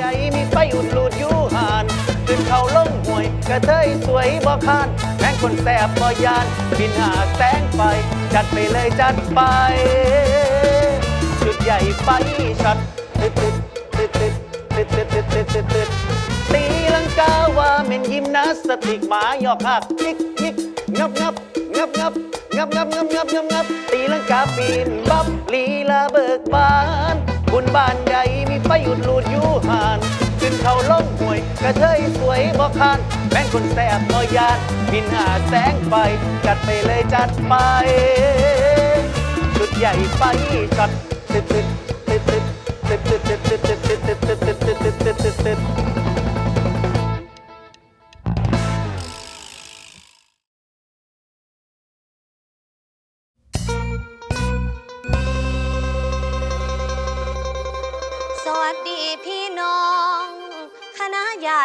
ใดมีไฟอุดหลุดยูหานขึ้นเขาลงห่วยกระเทยสวยบ่คานแม่งคนแสบบ่ยานบินหาแสงไฟจัดไปเลยจัดไป จุดใหญ่ไฟช็อตตึ๊ดตึ๊ดตึ๊ดตึ๊ดตึ๊ดตึ๊ดตึ๊ดตึ๊ดตึ๊ดตีลังกาว่าเม่นยิมนาสติกหมาหยอกหักยิกยิกงับงับงับงับงับงับงับงับงับตีลังกาปีนบับลีลาเบิกบาน บุญบ้านใหญ่มีไฟอุดหลุดอยู่หาน ขึ้นเขาล่องห่วย กระเทยสวยบ่คานแม่งคนแสบบ่ยานบินหาแสงไฟจัดไปเลยจัดไปชุดใหญ่ไฟช็อตตึ๊ดตึ๊ดตึ๊ดตึ๊ดตึ๊ดตึ๊ดตึ๊ดตึ๊ดตึ๊ดตึ๊ดตึ๊ดตึ๊ดตึ๊ดตึ๊ดตึ๊ดตึ๊ดตึ๊ด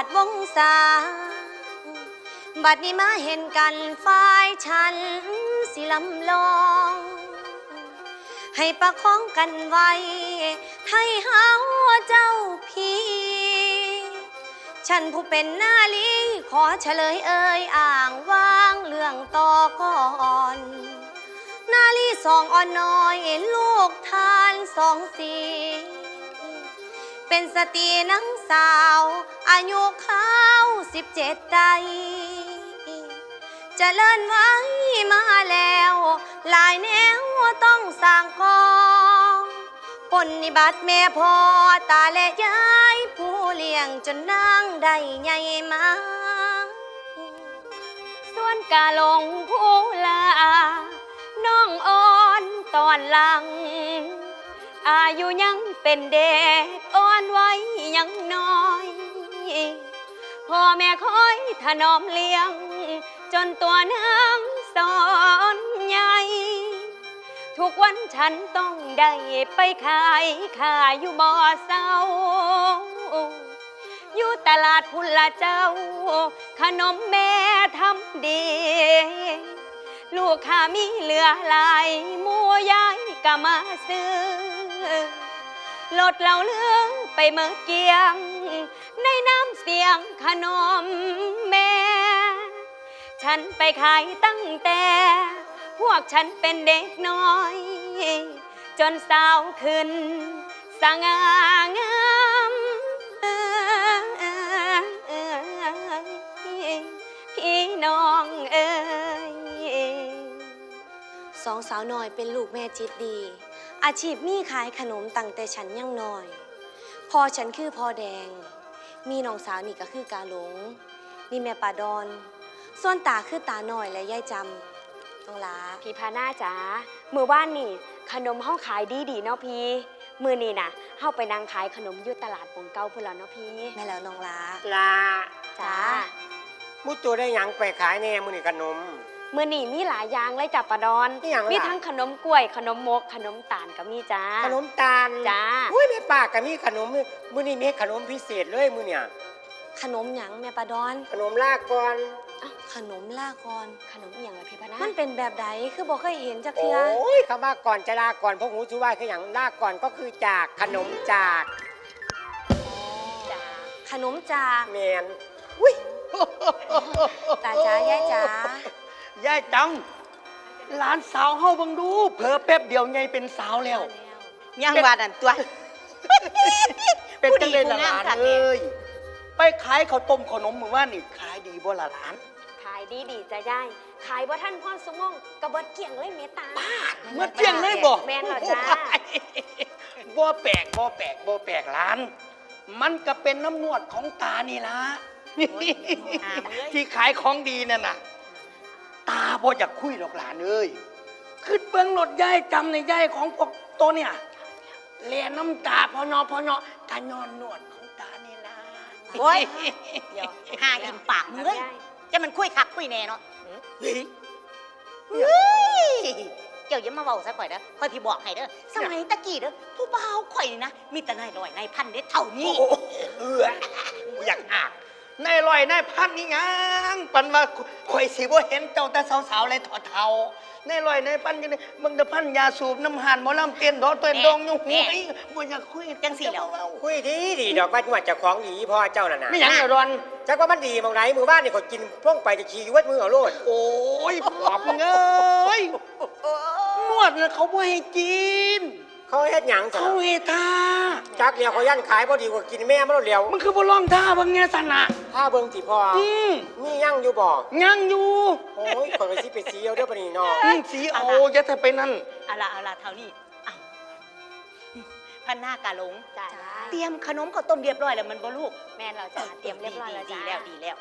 ติวงศาบัดนี้มาเห็นกันฝ่ายฉันสิลำลอง ให้ประคองกันไว้ ให้เฮาเจ้าพี่ ฉันผู้เป็นนาลีขอเฉลยเอ่ยอ่างว่างเรื่องต่อก่อนนาลีสองอ่อนน้อยลูกทานสองสี เป็นสตรีนังสาว อายุเขาสิบเจ็ดได้เจะเลินไว้มาแล้ว หลายแนวต้องสร้างกองปนนิบัติแม่พ่อตาและยายผู้เลี้ยงจนนางได้ใหญ่มาส่วนกาลงผู้ลา น้องอ่อนตอนหลัง อายุยังเป็นเด็ก อนไว้ยังน้อย พ่อแม่คอยถนอมเลี้ยง จนตัวนางสอนใหญ่ทุกวันฉันต้องได้ไปขายขายอยู่บ่อเศร้า อยู่ตลาดพุละเจ้า ขนมแม่ทำดี ลูกค้ามีเหลือหลายหมูยายก็มาซื้อ ลดเหล่าเรื่องไปเมื่อเกียง ในน้ำเสียงขนมแม่ ฉันไปขายตั้งแต่ พวกฉันเป็นเด็กน้อย จนสาวขึ้นสง่างามพี่น้องเอ้ยสองสาวน้อยเป็นลูกแม่จิตดี อาชีพมีขายขนมตั้งแต่ฉันยังน้อย พอฉันคือพอแดง มีน้องสาวนี่ก็คือกาหลง นี่แม่ป่าดอน ส่วนตาคือตาหน่อยและยายจำน้องหลาพี่พาหน้าจ๋ามือว่านนี่ ขนมเฮาขายดีดีๆเนาะพี่ มือนี่น่ะเฮาไปนั่งขายขนมอยู่ตลาดปงเก้าพุ่นแล้วเนาะพี่แม่แล้วน้องหลาลา จ้า มุตัวได้หยังไปขายแน่มือนี่ขนม มือนี่มีหลายอย่างเลยจ้ะปาดอน อิหยังล่ะ มีทั้งขนมกล้วย ขนมมก ขนมตาลก็มีจ้า ขนมตาลจ้า อุ้ยแม่ป้าก็มีขนมมือนี่มีขนมพิเศษเลยมือเนี่ย ขนมหยังแม่ป่าดอน ขนมลากก่อน ขนมลากร ขนมอหย่างละพี่พาหน้ามันเป็นแบบใดคือบอกเคยเห็นจักโอเทือ้ยคำว่าก่อนจะลาก่อนพวกหูชูว่าคืออย่างลากก่อนก็คือจากขนมจากจ้าขนมจากแมนอุ้ยตาจ้ายายจ๋า ยายจังหลานสาวเฮาเบังดูเผลอแป๊บเดียวไงเป็นสาวแล้วยังบาดอันตัว เป็นจังเลยผู้ดีล่ะหลานผู้งามคักเอ้ยไปขายข้าวต้มขนมมือว่านี่ขายดีบ่ล่ะหลานขายดีดีๆจ้ะยายขายว่าท่านพ่อสมองกระเบิดเกี่ยงเลยเมตตา เมื่อเที่ยงเลยบ่แม่นเหรอจ๊ะ บ่แปลกบ่แปลกบ่แปลกหลาน มันก็เป็นน้ำนวดของตานี่ล่ะหามเอ้ยที่ขายของดีนั่นน่ะ ตาบ่อยากคุยหรอกหลานเอ้ยขึ้นเบื้องรถย่ายจำในย่ายของพวกตัวเนี่ยเลียน้ำตาพอนอพอนอตานอนนวดของตานี่ล่ะโอ้ยเดี๋ยวหากินปากมึงเลยจะมันคุยคักคุยแน่เนาะเฮ้ยเฮ้ยเจ้าอย่ามาเว้าซะข่อยเด้อข่อยพี่บอกให้เด้อสมัยตะกี้เด้อผู้บ่าวข่อยนี่นะมีแต่นายลอยนายพันเด้เท่าโอ้นี้โหเอออยากอาก นายลอยนายพันนี่ยังปันว่าข่อยสิบ่เห็นเจ้าแต่สาวๆเลยถอดเทานายลอยนายพันยังไงมึงจะพันยาสูบน้ำหันหมอลำเต้นดอเต้นดองอยู่หูยบ่อยากคุยจังสิแล้วคุยดีดีดอกว่าจังหวัดเจะของดีพ่อเจ้าน่ะนะไม่หยังอย่ารอนจักว่ามันดีมองไหนมือบ้านนี่คนกินพร่องไปจะขี่อยู่วัดมือเอาโลดโอ้ยปอบเงยนวดน่ะเขาบ่ให้กิน เขาเฮ็ดหยังจ้ะเขาเฮท่าจักเลียวเขายันขายพอดีกว่ากินแม่มันแล้วเลียวมันคือบ่ลองท่าเบางแง่สนะถ้าเบิ่งสิพ่อออืมมียั่งอยู่บ่ยังอยู่โอ้ยคนไปสิไปซีเอาเด้อปะนี่น้องอืมสีเอาอย่าแต่ไปนั่น เอาละเอาละเท่านี้อ้าวพันหน้ากาหลงจ้า เตรียมขนมข้าวต้มเรียบร้อยแล้วมันบ่ลูกแม่นเราจ้าเตรียมเรียบร้อยแล้วดีจ้าแล้วดีแล้ว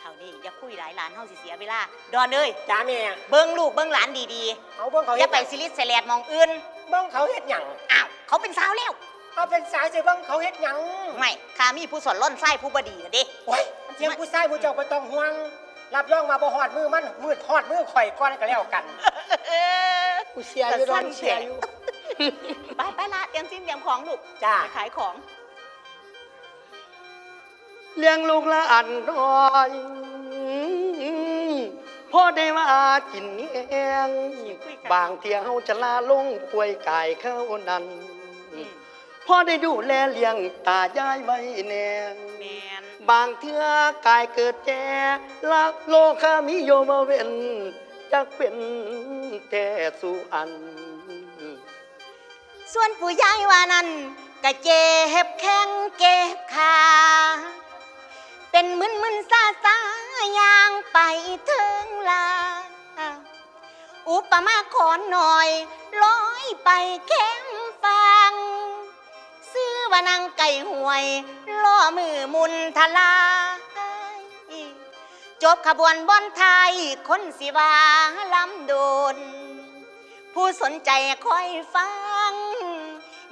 เท่านี้อย่าคุยหลายหลานเฮาสิเสียเวลา ดอนเอ้ยจ้าแม่เบิ่งลูกเบิ่งหลานดีเอาเบิ่งเขาๆอเฮ็ย่าดไปซิลิสเซแลดมองอื่นเบิ่งเขาเฮ็ดหยังอ้าวเขาเป็นสาวแล้วเอาเป็นสายสิเบิ่งเขาเฮ็ดหยังไม่ข้ามีผู้สอนล่อนไส้ผู้บดีกันเด้โอ้ยเจียงผู้ชายผู้เจ้าบ่ต้องห่วง รับรองมาบ่ฮอดมือมันมืดฮอดมือข่อยก่อนก็แล้วกันกูเสียอยู่ดอนเสียอยู่ ไปไปละเตรียมซิมเตรียมของลูกจ้า ไปขายของ เลี้ยงลูกละอันน้อยพ่อได้มากินเองบางเที่ยเฮาจะลาลงป่วยกายเข้านั้นพ่อได้ดูแลเลี้ยงตายายไว้แนงบางเทื่อกายเกิดแก่ละโลคามิโยมาเว้นจักเป็นแต่สู่อัน ส่วนผู้ใหญ่ว่านั้นก็เจ็บแข้งเก็บขา เป็นมึนมึนซาซาย่างไปถึงลา อุปมาขอนหน่อยลอยไปแคมฟัง ซื้อว่านางไก่ห่วยล่อมือมุนทลายจบขบวนบอนไทยคนสิวาลำโดน ผู้สนใจคอยฟัง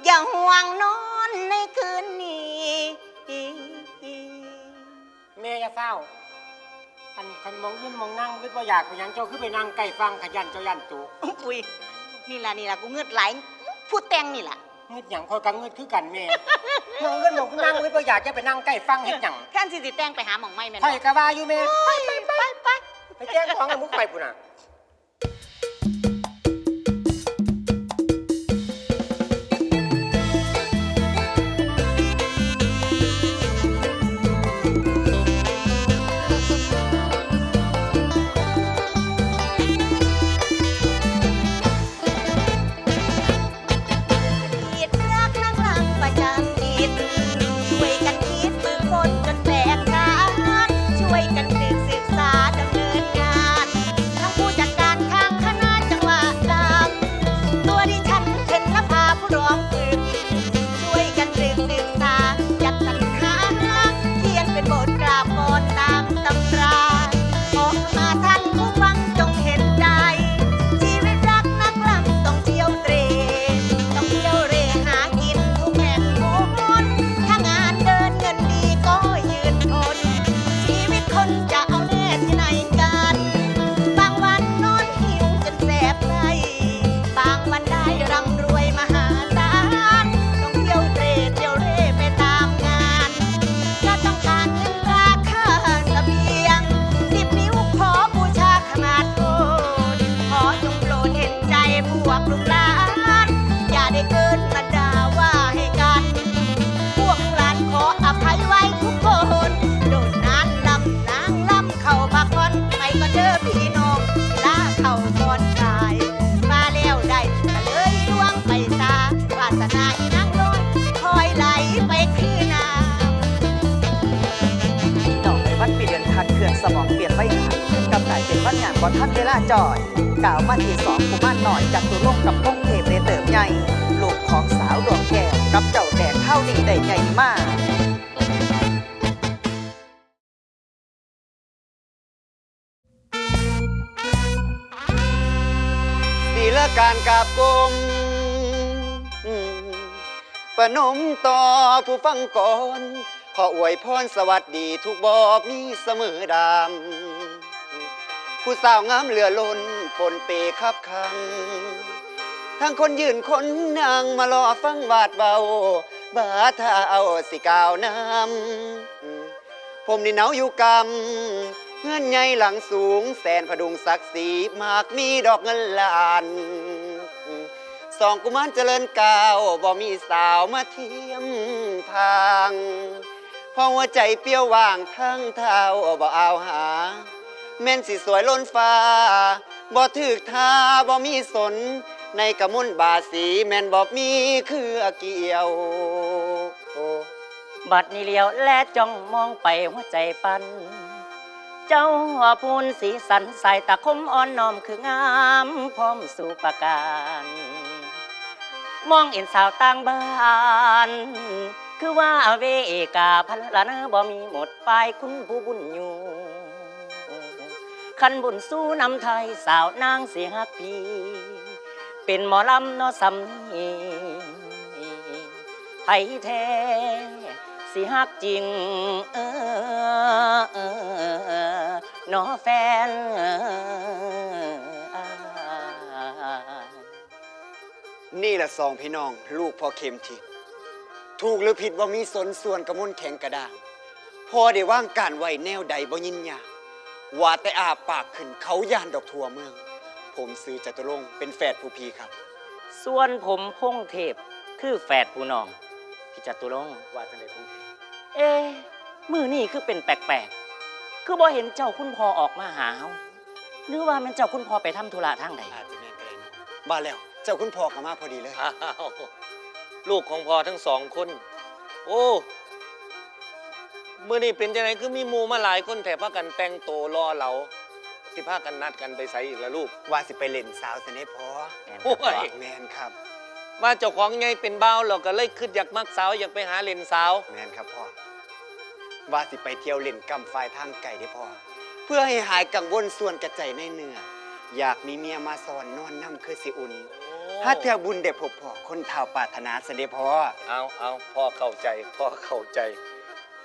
อย่าห่วงน้อน ย่าเฝ้าอันคันมองยืนมองนั่งคิดว่าอยากไปหยังเจ้าคือไปนั่งใกล้ฟังขยันเจ้ายันตุอุ้ยนี่ล่ะนี่ล่ะกูเงือดไหลผู้แต่งนี่ล่ะเงืดหยังคอยกังเงืดคือกันแม่ มองเงินมองนั่งคิดว่าอยากจะไปนั่งใกล้ฟังเฮ็ดหยังแค่นสิสิแต่งไปหาหมองไม่แม่นข่อยกะว่าอยู่แม่ ไปไปไปไปไปแจ้งของกับมุกไปปุ่นน่ะ จำ ก่าวมาทีสองกุมารหน่อยจากตุลงกับพงเทพเรเติบใหญ่ลูกของสาวดวงแก้วกับเจ้าแดงเท่านี้ได้ใหญ่มากศีละการกราบกรมปนมต่อผู้ฟังก่อน ขออวยพรสวัสดีทุกบอบมีเสมอดำผู้สาวงามเหลือล้น ปนเปคับคัง ทั้งคนยืนคนนางมารอฟังวาดเบา บาถ้าเอาสิกาวนำผมนี่หนาวอยู่กำเงื่อนใหญ่หลังสูง แสนพดุงศักดิ์ศรีมากมีดอกเงินล้านสองกุมารเจริญกาวบ่มีสาวมาเทียมทางเพราะหัวใจเปรี้ยวว่างทั้งเท้าบ่เอาหา แม่นสิสวยล้นฟ้า บ่ถึกทาบ่มีสน ในกระมุนบาสีแม่นบ่มีคือเกี่ยวบัดนี้เลียวและจ้องมองไปหัวใจปัน เจ้าหัวพูนสีสันใสตาคมอ่อนน้อมคืองามพร้อมสู่ประการ มองเห็นสาวต่างบ้านคือว่าเวกาพันละนะบ่มีหมดไปคุณผู้บุญอยู่ คันบุญสู้นำไทยสาวนางสิฮักพีเป็นหมอลำนอสำนีไทยแท้สิฮักจริงเออเออนอแฟนนี่แหละสองพี่น้อง ลูกพ่อเข็มทิศถูกหรือผิดว่ามีสนส่วนกระมุนแข็งกระด้างพอได้ว่างการไว้แนวใดบ่ยินยา ว่าแต่อาปากขึ้นเขาย่านดอกทั่วเมือง ผมซื้อจตุรงค์เป็นแฝดผู้พีครับ ส่วนผมพงเทพคือแฝดผู้น้อง พี่จตุรงค์ว่าจังไดพงเพเอ๊ะมือนี่คือเป็นแปลกๆ คือบ่เห็นเจ้าคุณพ่อออกมาหาเฮาหรือว่าแมันเจ้าคุณพ่อไปทำธุระทางใดอาจจะแม่นก็ได้เนาะมาแล้ว เจ้าคุณพ่อกลับมาพอดีเลย อ้าวลูกของพ่อทั้งสองคน โอ้ เมื่อนี้เป็นจังไงคือมีหมูมาหลายคนแถพากันแต่งโตวรอเราสิพากันนัดกันไปใส่อีกละลูก ว่าสิไปเล่นสาวสนิทพอแม่นโอ้ครับยพ่อแมนครับว่าเจ้าของไงเป็นบ้าวเราก็เลยคิดอยากมักสาวอยากไปหาเล่นสาว แมนครับพ่อว่าสิไปเที่ยวเล่นกำไฟทางไก่ได้อพ่อเพื่อให้หายกังวลส่วนกระใจในเนื้ออยากมีเมียมาสอนนอนน้ำคือสิอุ่นถ้าเที่ยวบุญเด็พบพ่อคนเท่าปรารถนาเสด็จพ่อเอาเอาพ่อเข้าใจพ่อเข้าใจ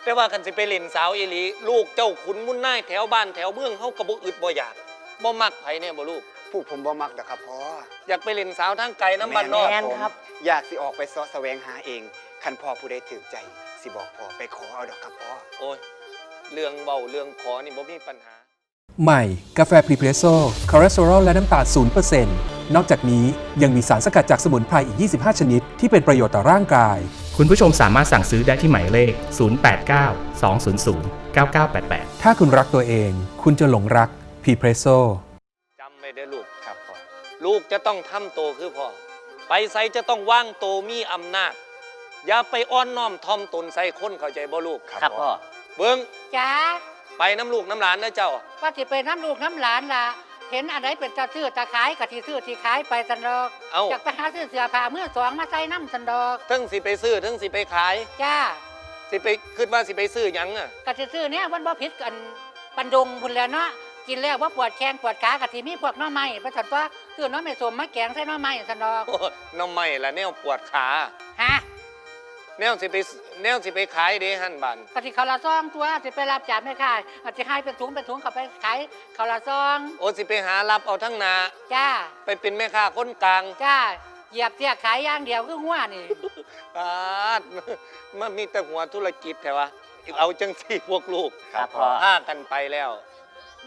แต่ว่าคันสิไปเล่นสาวอีหลีลูกเจ้าขุนมุ่นนายแถวบ้านแถวเมืองเขากระบุอึดบ่อยากบ่มักไผเนี่ยบ่ลูกผู้ผมบ่มักดอกครับพ่ออยากไปเล่นสาวทางไกลน้ำบ้านนอก แม่นครับอยากสิออกไปเสาะแสวงหาเองคันพ่อผู้ใดถือใจ สิบอกพ่อไปขอเอาดอกครับพ่อ โอ้ย เรื่องเบาเรื่องขอนี่บ่มีปัญหา ใหม่ กาแฟพรีเพรสโซ่คอเลสเตอรอลและน้ำตาล0%นนอกจากนี้ยังมีสารสกัดจากสมุนไพรอีก 25 ชนิด ที่เป็นประโยชน์ต่อร่างกาย คุณผู้ชมสามารถสั่งซื้อได้ที่หมายเลข 089 200 9988 ถ้าคุณรักตัวเอง คุณจะหลงรักพรีเพรสโซ่จำไว้เด้อลูกครับพ่อลูกจะต้องทำโตคือพ่อ ไปใส่จะต้องว่างโตมีอำนาจ อย่าไปอ้อนน้อมทอมตนใส่คนเข้าใจบ่ลูกครับพ่อเบิ้งจ้าไปน้ำลูกน้ำหลานนะเจ้า ว่าสิไปน้ำลูกน้ำหลานล่ะ เห็นอะไรเป็นตาซื้อตาขายกับที่ซื้อที่ขายไปสันดอกเอ้า อยากไปหาซื้อเสื้อผ้าเมื่อสองมาใส่น้ำสันดอกทั้งสิไปซื้อทั้งสิไปขาย จ้าสิไปคิดว่าสิไปซื้อหยังอะกะที่ซื้อเนี่ยมันบ่ผิดกันปันดงพุ่นแหล้วเนาะกินแล้วว่าปวดแข้งปวดขากะที่มีพวกหน้อไม้ประสันว่าซื้อหน้อไม้สมมาแกงใส่หน้อไม้สันดอกโอ้ยน้ำไม่ละแนวปวดขา ฮะ แนวสิไปแนวสิไปขายเด้หันบันกะที่เขาวละซองตัวสิไปรับจากแม่ค้าอาจจะให้เป็นถุงเป็นถุงเขาไปขายเขาวละซองโอ้สิไปหารับเอาทั้งนา จ้าไปเป็นแม่ค้าคนกลางจ้าเหยียบเสียขายอย่างเดียวคือหัวนี่อาดมันมีแต่หัวธุรกิจแต่ว่าเอาจังสี่พวกลูกครับพ่อพากันไปแล้ว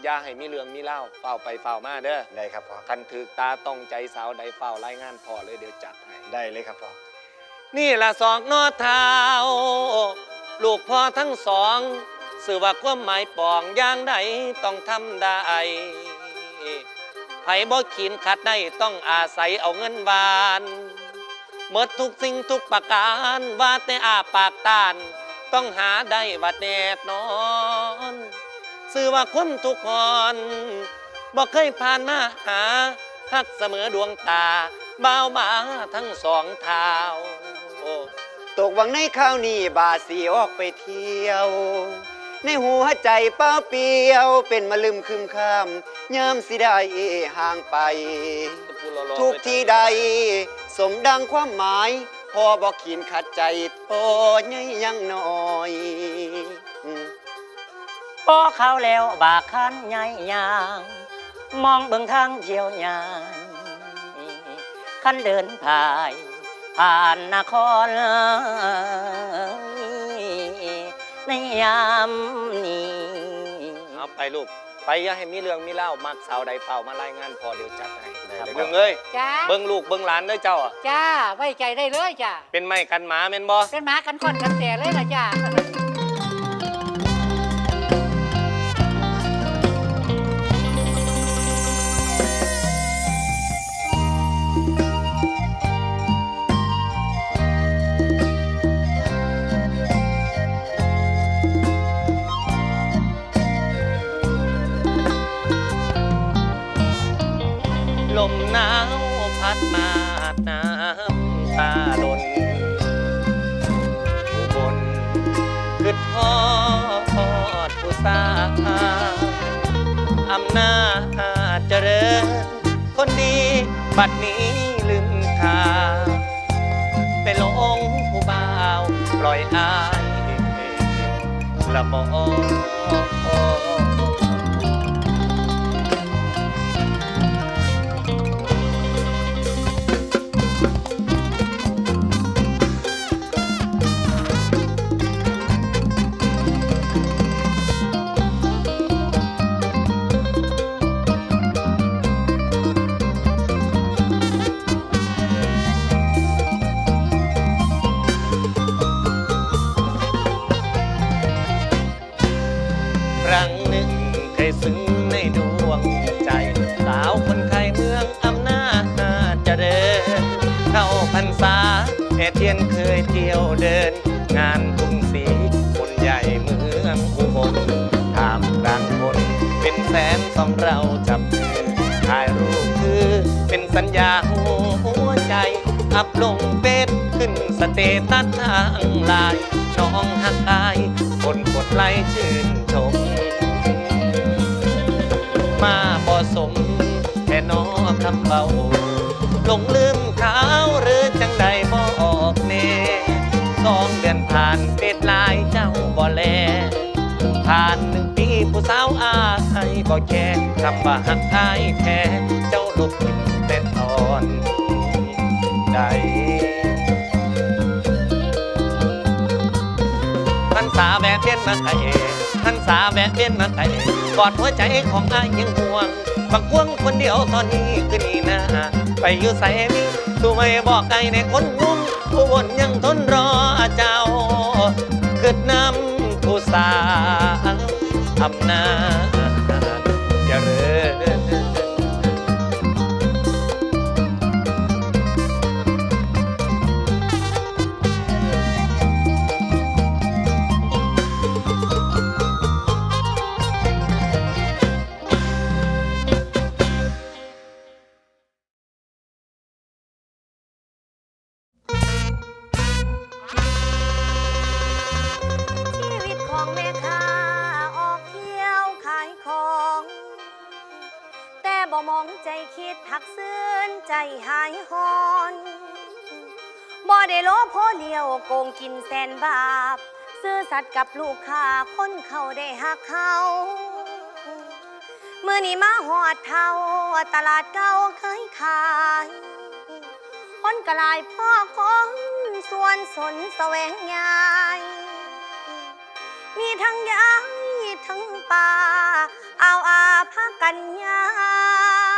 อย่าให้มีเรื่องมีเล่าเฝ้าไปเฝ้ามาเด้อได้ครับพ่อคันถือตาต้องใจสาวใดเฝ้ารายงานพ่อเลยเดี๋ยวจัดให้ได้เลยครับพ่อ นี่ละสองนอเท้า ลูกพ่อทั้งสองสื่อว่าความหมายปองอย่างใดต้องทำได้ไผบ่ขีนขัดได้ต้องอาศัยเอาเงินวานเมื่อทุกสิ่งทุกประการว่าแต่อาปากตานต้องหาได้ว่าแน่นอนสื่อว่าความทุกข์อ่อนบ่เคยผ่านมาหาฮักเสมอดวงตาบ่าวมาทั้งสองเท้า ตกหวังในข้าวนี้บาสีออกไปเที่ยว ในหัวใจเป้าเปลียว เป็นมาลืมคืมข้ามยามสิได้ห่างไป ทุกที่ใด สมดังความหมาย พอบอกขีนขัดใจโอ้ยยังน้อยอืมพอเข้าแล้วบากคันใหญ่ยางมองเบิ่งทางเที่ยวยานคันเดินผ่าย ผ่านนครในยามนี้เอาไปลูก ไปอย่าให้มีเรื่องมีเล่ามักสาวใดเฝ้ามารายงานพอเดี๋ยวจัดให้ครับเบิ่งเอ้ยจ้าเบิ่งลูกเบิ่งหลานเด้อเจ้าอะจ้าไว้ใจได้เลยจ้าเป็นไม้กันหมาแม่นบ่เป็นหมากันก่อนกันแต่เลยล่ะจ้า ตาหล่นผู้บนคือทอดผู้สาอำนาจเจริญ คนดีบัดนี้ลืมทางไปลงผู้บ่าว ปล่อยอายละบอ สัญญาหัวใจ อัพลงเฟซขึ้นสเตตัสทางไลน์น้องหักอาย คนกดไลค์ชื่นชม มาบ่สมแค่นอคำเบาหลงลืมขาวหรือจังใดบออกเน่สองเดือนผ่านเป็ดลายเจ้าบ่แลผ่านหนึ่งปีผู้สาวอาใครบ่แค่คำว่าหักอายแท้เจ้า ใดพันษาแวะเวียนมาไกลพันษาแวะเวียนมาไกลกอดหัวใจของอายยังห่วงบางควงคนเดียวตอนนี้คือนี่นะไปอยู่ใส่มีสู้ไม่บอกไกลในคนงุ่มผู้วนยังทนรอเจ้าเกิดน้ำผู้สาวอำนาจเจริญ กับลูกค้าคนเขาได้หักเขาเมื่อนี้มาหอดเท่าตลาดเก่าเคยขาย คนกลายพ่อคนส่วนสนแสวงยาย มีทั้งยายทั้งป่าเอาอาพากันยา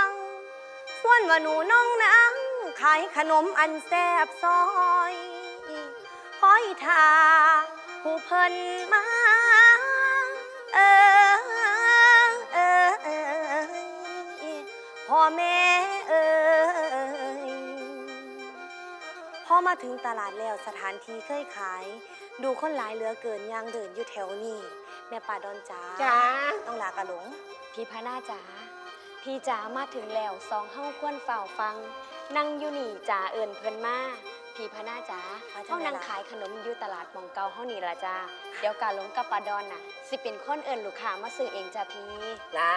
งส่วนว่าหนูน้องนางขายขนมอันแซบซอยคอยทา ผู้เพิ่นมาเออเออเออพ่อแม่เอ้ยพอมาถึงตลาดแล้วสถานที่เคยขาย ดูคนหลายเหลือเกินยางเดินอยู่แถวนี้แม่ป่าดอนจ้าจ้าต้องลากระหลง พี่พนาจ๋า พี่จ๋ามาถึงแล้วสองเฮ้าควรเฝ้าฟัง นั่งอยู่นี่จ๋าเอิญเพิ่นมา พี่พนาจ๋าค่ะจังเฮานั่งได๋ล่ะขายขนมอยู่ตลาดหมองเก่าเฮานี่ล่ะจ้าเดี๋ยวกาหลงกับปาดอนน่ะ สิเป็นคนเอิญลูกค้ามาซื้อเองจ้าพี่ละ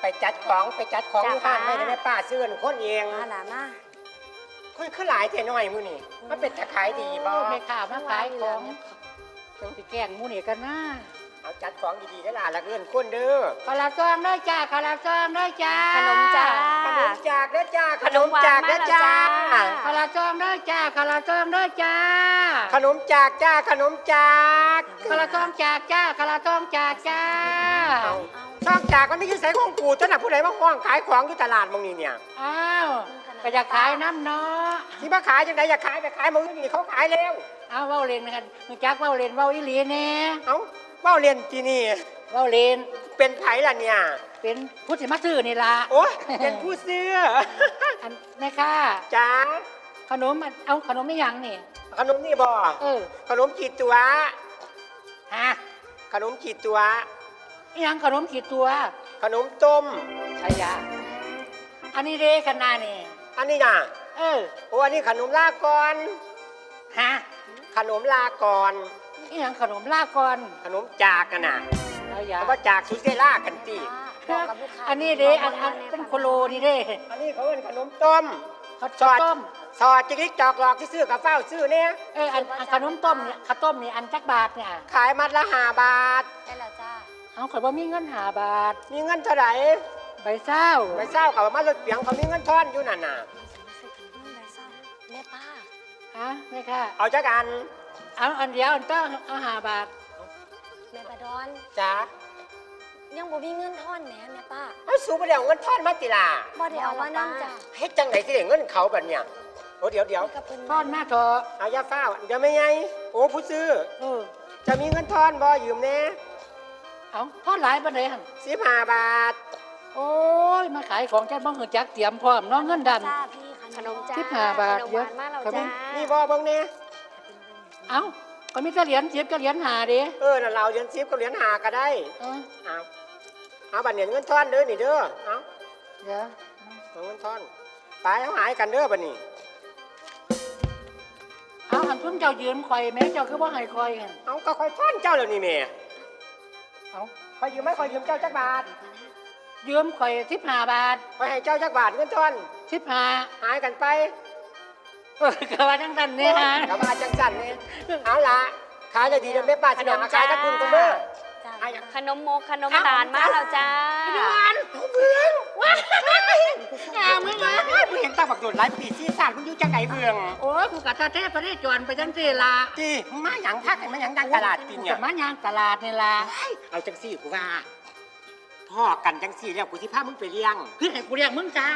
ไปจัดของไปจัดของจ้าที่บ้านป้าไว้ในป้าซื้ออนคนเองมาหลามาค่อยขึ้นหลายแต่น้อยมือนี่มันเป็นจะขายดีบ่แม่ข่ามาขายของต้องไปแกล้งหมูนี่กันนะ เอาจัดของดีๆได้ล่ะละเอื้อนคนเด้อคาราซองด้วยจ้าคาราซองด้วยจ้าขนมจ้า ขนมจากเด้อจ้าขนมหวานจากเด้อจ้ามาแล้วจ้าคาราซองด้วยจ้าคาราซองด้วยจ้าขนมจากจ้าขนมจากคาราซองจากจ้าคาราซองจากจ้าเอาช่องจากมันไม่ใช่ใส่ของกูเจ้าหน้าผู้ใดมาห้องขายของอยู่ตลาดมองนี่เนี่ยอ้าวก็อยากขายน้ำเนาะที่มาขายจังไดอยากขายไปขายมองนี่เขาขายแล้วเอาเว้าเล่นกันมึงจักเว้าเล่นเว้าอีหลีแน่เอ้า เว้าเรียนที่นี่ เว้าเล่นเป็นไผล่ะเนี่ย เป็นผู้สิมาซื้อนี่ล่ะโอ้ยเป็นผู้เสื้อ อันแม่ค่ะจ้าขนมอันเอาขนมไม่ยังนี่ ขนมนี่บ่เออขนมขีดตัว ฮะขนมขีดตัว อีหยังขนมขีดตัวขนมต้ม ชายาอันนี้เรกันนานี่ อันนี้น่ะ เออ โอ้อันนี้ขนมลากรฮะขนมลากร อีหยังขนมลากก่อนขนมจากกันน่ะชายาแล้วก็จากสุเซล่ากันตีบอกกับลูกค้าอันนี้เรอันอันเป็นโคโลนี่เรอันนี้เขาเป็นขนมต้ม ข้าวซอสต้มซอสจิกลิกจอกหลอกที่ซื้อกับเฝ้าซื้อเนี่ยเอออันอันขนมต้มเนี่ยข้าวต้มนี่อันจักบาทเนี่ยขายมัดละห้าบาท ได้แล้วจ้าเอาข่อยว่ามีเงินหาบาท มีเงินเท่าไหร่ใบเศร้าไปเศร้ากับมารถเปียงเขามีเงินทอนอยู่นั่นน่ะ แม่ป้า ฮะแม่ค่ะเอาจักอัน เอาอันเดียวอันต้องเอาหาบาทแม่ปาดอน จ้ายังบ่มีเงินทอนแหมแม่ป้าเอาสูบไปแล้วเงินทอนมาติล่ะบ่ได้เอามานั่งจ้าเฮ็ดจังไหนสิได้เงินเขาแบบเนี้ยโอ้เดี๋ยวเดี๋ยวกับเพิ่นทอดหน้าเถอะเอายาเฝ้าเดี๋ยวไม่ไงโอ้ผู้ซื้อ เออจะมีเงินทอนบ่ยืมแน่เอาทอดหลายปานใดหั่นสิบห้าบาท โอ้ยมาขายของแจ้บ้องเหินจักเตรียมพร้อมเน้องเงินดัน จ้าพี่ขนมจ้าสิบห้าบาทขนมหวานมาแล้วเยอะจ้านี่บ่เบิ่งแน่ เอาก็มีแต่เหรียญเจ็บก็เหรียญหาเด้เออนั่นเราเหรียญสิบกับเหรียญห้าก็ได้เออเอาเอาบัตรเหรียญเงินทอนเด้อนี่เด้อเอาเดี๋ยวเอาเงินทอนไปเอาหายกันเด้อบัดนี้เอาอันทุ่มเจ้ายืมข่อยแม่เจ้าคือว่าให้ข่อยหั่นเอาก็ค่อยทอนเจ้าแล้วนี่แม่เอาค่อยยืมไหม่ค่อยยืมเจ้าจักบาทยืมข่อยสิบห้าบาทค่อยให้เจ้าจักบาทเงินทอนสิบห้าหายกันไป เออก็ว่าจังสันเนี่ยฮะ กลับมาจังสั่นนี่เอาละขายเลยดีเด้อแม่ป้าสิหาขายกับคุณกันเด้อจ้าไอ้ขนมโมขนมตาลมาแล้วจ้าเบืองว้ายอ่ามึงมามึงเห็นตาบักโดดหลายปีซีซ่านมึงอยู่จังไหนเบืองโอ้ยกูกับตาเทพไปได้จวนไปจังสี่ละจีมึงมาหยังพักให้มันหยังดังตลาดปีกูเนี่ยกับมายางตลาดนี่ละเอาจังสี่กูว่า พ่อกันจังสี่แล้วกูสิพามึงไปเลี้ยง คือให้กูเรียกมึงจ้า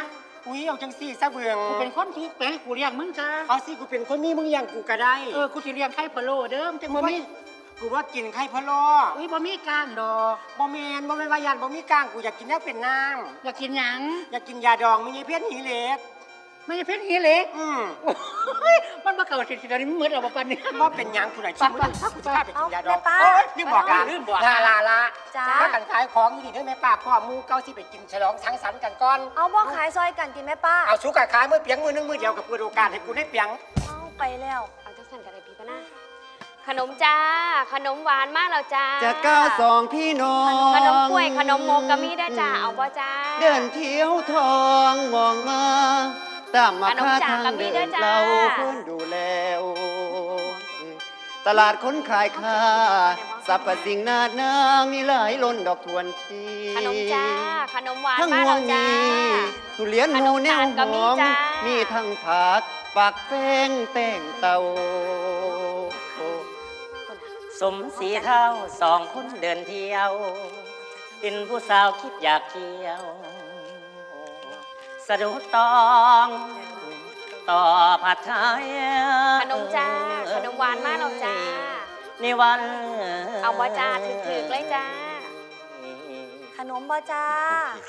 อุ้ยเอาจังสี่ซะเบืองกูเป็นคนทุกข์แปลงกูเรียกมึงจ้าเอาสิกูเป็นคนนี้มึงเลี้ยงกูก็ได้เออกูสิเรียกไข่พะโล้เดิมจังบ่มีกูว่ากินไข่พะโล้อุ้ยบ่มีกลางดอกบ่แมนบ่แม่นว่ายันบ่มีกลางกูอยากกินแน้เป็นน้อยากกินหยังำอยากกินยาดองมีเพี้ยนหีเหล็ก ไม่ใช่เพชรหีเหล็กอืมโอ้ยมันมาเก่าสิสิตอนนี้มึงเหมือนเอาบ่ปันนี่บ่เป็นหยังกูไหนชิมมึงถ้ากูจะพาไปกินยาดองแม่ป้าโอ้ยลืมบอกกันลืมบอก ลาลาลาจ้า ถ้ากันขายของอยู่นี่เด้อแม่ป้าพ่อหมูเก้าสิไปกินฉลองสังสรรค์กันก่อน เอาบ่ขายซอยกันติแม่ป้า เอาสุกะขายมือเปียงมือนึงมือเดียวกับเปิดโอกาสให้กูได้เปียง เอาไปแล้ว เอาจังสันกับไอพี่ปะนะขนมจ้า ขนมหวานมาแล้วจ้าจะก้าวสองพี่น้องขนมกล้วยขนมโมกะมีได้จ้าเอาบ่จ้า เดินเที่ยวทองมองมา ตามมาขนมค่าจากทางก็มีเดิด้วยนจ้าเราคนดูแลตลาดคนขายค่าสรรพสิ่งนาดนามีหลายล้นดอกทวนทีขนมจ้าขนมหวานทั้งมาห่วแล้งวจ้ามีทุเรียนหมูแนวขนมหตาลก็มีอมจ้ามีมีทั้งผักปักแป้งแป้งเตาสมสีเท่าสองคนเดินเที่ยว เป็นผู้สาวคิดอยากเที่ยว สะดุดตอง ต่อผัดไทยขนมจ้าขนมหวานมาแล้วจ้า ในวันเอาบ่จ้าถึกๆเลยจ้า ขนมบ่จ้า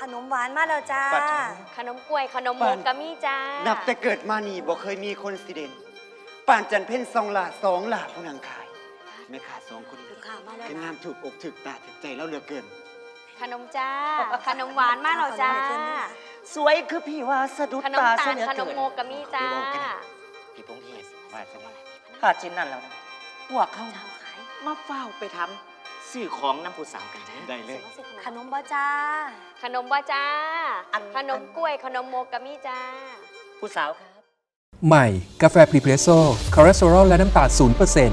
ขนมหวานมาแล้วจ้า ปัดเถอะขนมกล้วยขนมโมกะมีจ้านับแต่เกิดมานี่บ่เคยมีคนสิเด่นป่านจันเพ่นสองหลาสองหลาผู้นางขายแม่ค้าสองคนนี้ข่าวมาแล้วคืองามถูกอกถูกตาถูกใจแล้วเหลือเกิน ขนมจ้า ขนมหวานมาแล้วจ้า สวยคือพี่ว่าสะดุดขนมตาตาเสีลยเหลือขนเกิมนโมกะมีจ้าพี่พงเทศว่าจะว่าขาดชิ้นนั้นแล้วนะพวกเขามาเฝ้าไปทำสื่อของน้ำผู้สาวกันเถอะได้เลย ขนมบ่จ้า ขนมบ่จ้า อัน ขนมกล้วยขนมโมกะมีจ้า ผู้สาวครับ ใหม่ กาแฟพรีเพรสโซ่คอเลสเตอรอลและน้ำตาล0%น